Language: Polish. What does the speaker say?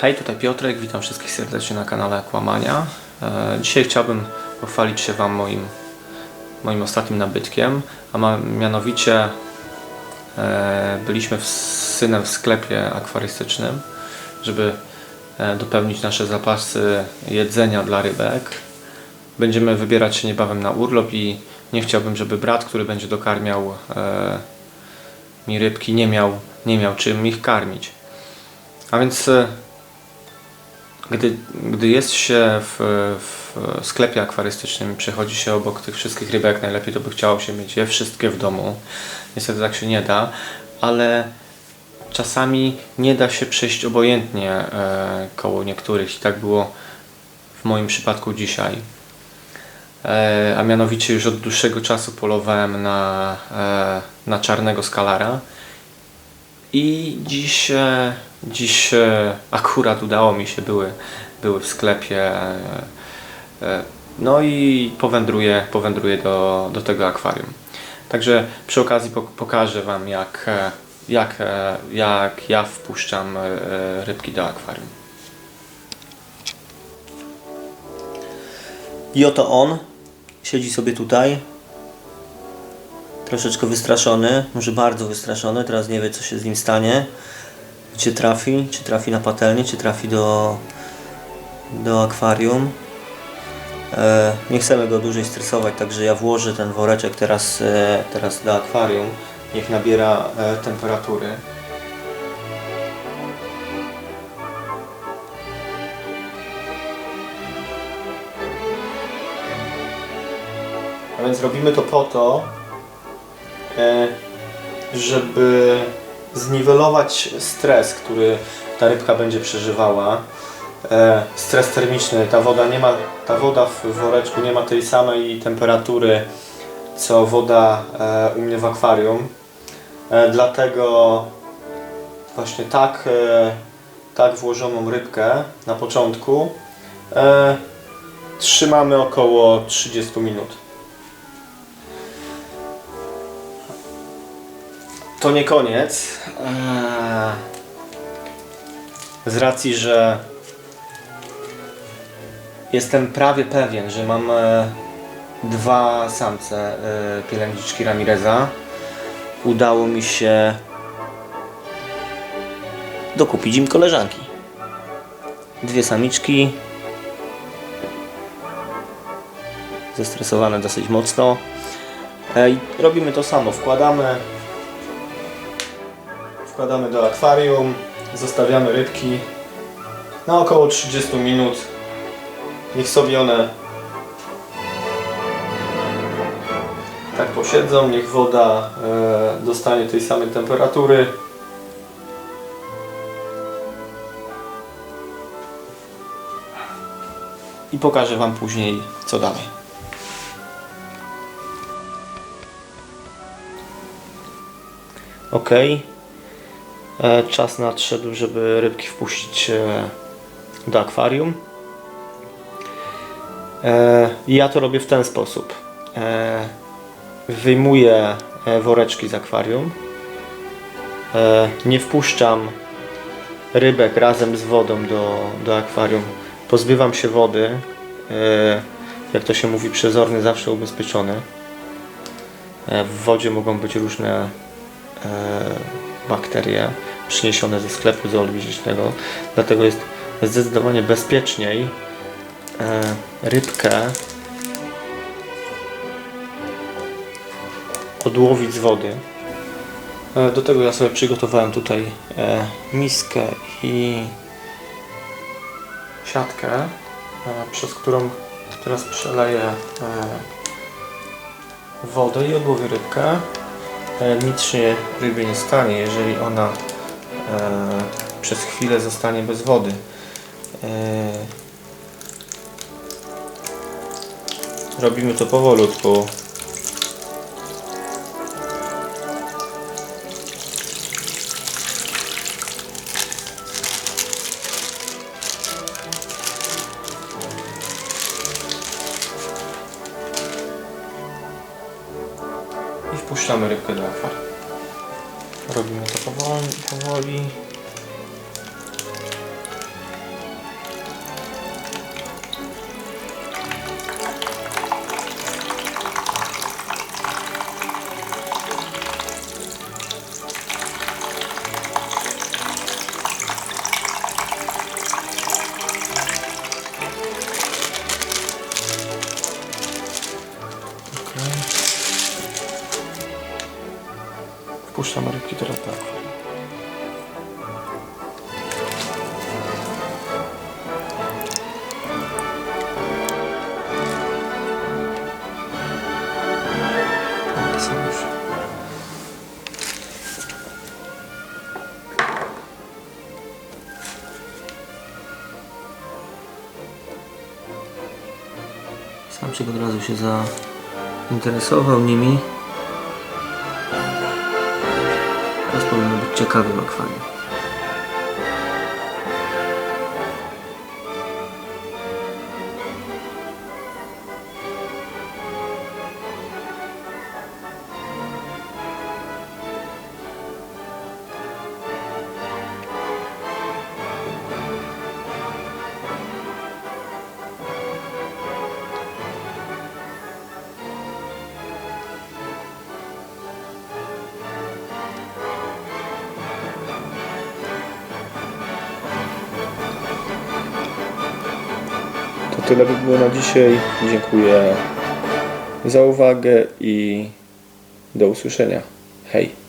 Hej, tutaj Piotrek, witam wszystkich serdecznie na kanale Kłamania. E, dzisiaj chciałbym pochwalić się Wam moim, moim ostatnim nabytkiem, a mianowicie e, byliśmy z synem w sklepie akwarystycznym, żeby e, dopełnić nasze zapasy jedzenia dla rybek. Będziemy wybierać się niebawem na urlop i nie chciałbym, żeby brat, który będzie dokarmiał mi rybki, nie miał, nie miał czym ich karmić. A więc gdy, gdy jest się w, w sklepie akwarystycznym przechodzi się obok tych wszystkich rybek, najlepiej to by chciało się mieć je wszystkie w domu. Niestety tak się nie da, ale czasami nie da się przejść obojętnie e, koło niektórych i tak było w moim przypadku dzisiaj. E, a mianowicie już od dłuższego czasu polowałem na, e, na czarnego skalara i dziś, e, dziś e, akurat udało mi się, były, były w sklepie. e, e, No i powędruję, powędruję do, do tego akwarium. Także przy okazji pok- pokażę Wam, jak, jak, jak ja wpuszczam rybki do akwarium. I oto on siedzi sobie tutaj. Troszeczkę wystraszony, może bardzo wystraszony. Teraz nie wie, co się z nim stanie. Gdzie trafi? Czy trafi na patelnię, czy trafi do, do akwarium. E, nie chcemy go dłużej stresować, także ja włożę ten woreczek teraz, e, teraz do akwarium. Niech nabiera e, temperatury. A więc robimy to po to, e, żeby zniwelować stres, który ta rybka będzie przeżywała. E, Stres termiczny, ta woda nie ma, ta woda w woreczku nie ma tej samej temperatury co woda e, u mnie w akwarium. E, Dlatego właśnie tak, e, tak włożoną rybkę na początku e, trzymamy około 30 minut. To nie koniec. E, Z racji, że jestem prawie pewien, że mam e, dwa samce e, pielęgniczki Ramireza. Udało mi się dokupić im koleżanki. Dwie samiczki. Zestresowane dosyć mocno. E, robimy to samo. Wkładamy, wkładamy do akwarium, zostawiamy rybki na około 30 minut. Niech sobie one tak posiedzą, niech woda e, dostanie tej samej temperatury. I pokażę Wam później co dalej. Ok. E, czas nadszedł, żeby rybki wpuścić e, do akwarium. E, ja to robię w ten sposób. Wyjmuję woreczki z akwarium. Nie wpuszczam rybek razem z wodą do, do akwarium. Pozbywam się wody. Jak to się mówi, przezorny zawsze ubezpieczony. W wodzie mogą być różne bakterie przyniesione ze sklepu zoologicznego. Dlatego jest zdecydowanie bezpieczniej e, rybkę odłowić z wody. E, Do tego ja sobie przygotowałem tutaj e, miskę i siatkę, przez którą teraz przeleję wodę i odłowię rybkę. Nic się rybie nie stanie, jeżeli ona przez chwilę zostanie bez wody. E, robimy to powolutku. I wpuszczamy rybkę do akwarium. Robimy to powoli. powoli. Wpuszczam rybki teraz tak. Są już. Samczyk od razu się zainteresował nimi. cover look funny. Tyle by było na dzisiaj. Dziękuję za uwagę i do usłyszenia. Hej!